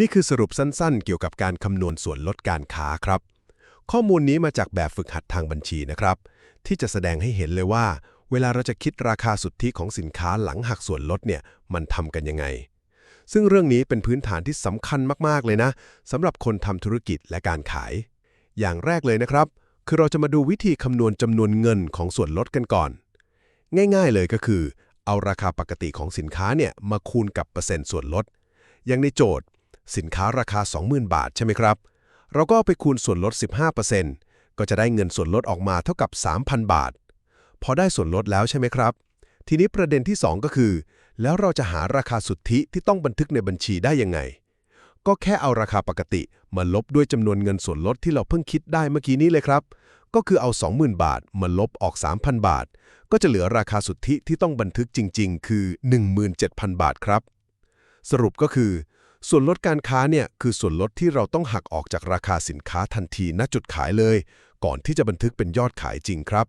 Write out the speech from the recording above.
นี่คือสรุปสั้นๆ เกี่ยวกับการคำนวณส่วนลดการค้าครับ ข้อมูลนี้มาจากแบบฝึกหัดทางบัญชีนะครับ ที่จะแสดงให้เห็นเลยว่า เวลาเราจะคิดราคาสุทธิของสินค้าหลังหักส่วนลดเนี่ยมันทำกันยังไง ซึ่งเรื่องนี้เป็นพื้นฐานที่สำคัญมากๆเลยนะสำหรับคนทำธุรกิจและการขาย อย่างแรกเลยนะครับ คือเราจะมาดูวิธีคำนวณจำนวนเงินของส่วนลดกันก่อน ง่าย ๆเลยก็คือ เอาราคาปกติของสินค้าเนี่ยมาคูณกับเปอร์เซ็นต์ส่วนลด อย่างในโจทย์ สินค้าราคา 20,000 บาทใช่ไหมครับ เราก็ไปคูณส่วนลด 15%ก็จะได้เงินส่วนลดออกมาเท่ากับ 3,000 บาท พอได้ส่วนลดแล้วใช่ไหมครับ ทีนี้ประเด็นที่ 2 ก็คือ แล้วเราจะหาราคาสุทธิที่ต้องบันทึกในบัญชีได้ยังไง ก็แค่เอาราคาปกติมาลบด้วยจำนวนเงินส่วนลดที่เราเพิ่งคิดได้เมื่อกี้นี้เลยครับ ก็คือเอา 20,000 บาทมาลบออก 3,000 บาท ก็จะเหลือราคาสุทธิที่ต้องบันทึกจริง ๆ คือ 17,000 บาทครับ สรุปก็คือ ส่วนลดการค้าเนี่ยคือส่วนลดที่เราต้องหักออกจากราคาสินค้าทันทีณจุดขายเลย ก่อนที่จะบันทึกเป็นยอดขายจริงครับ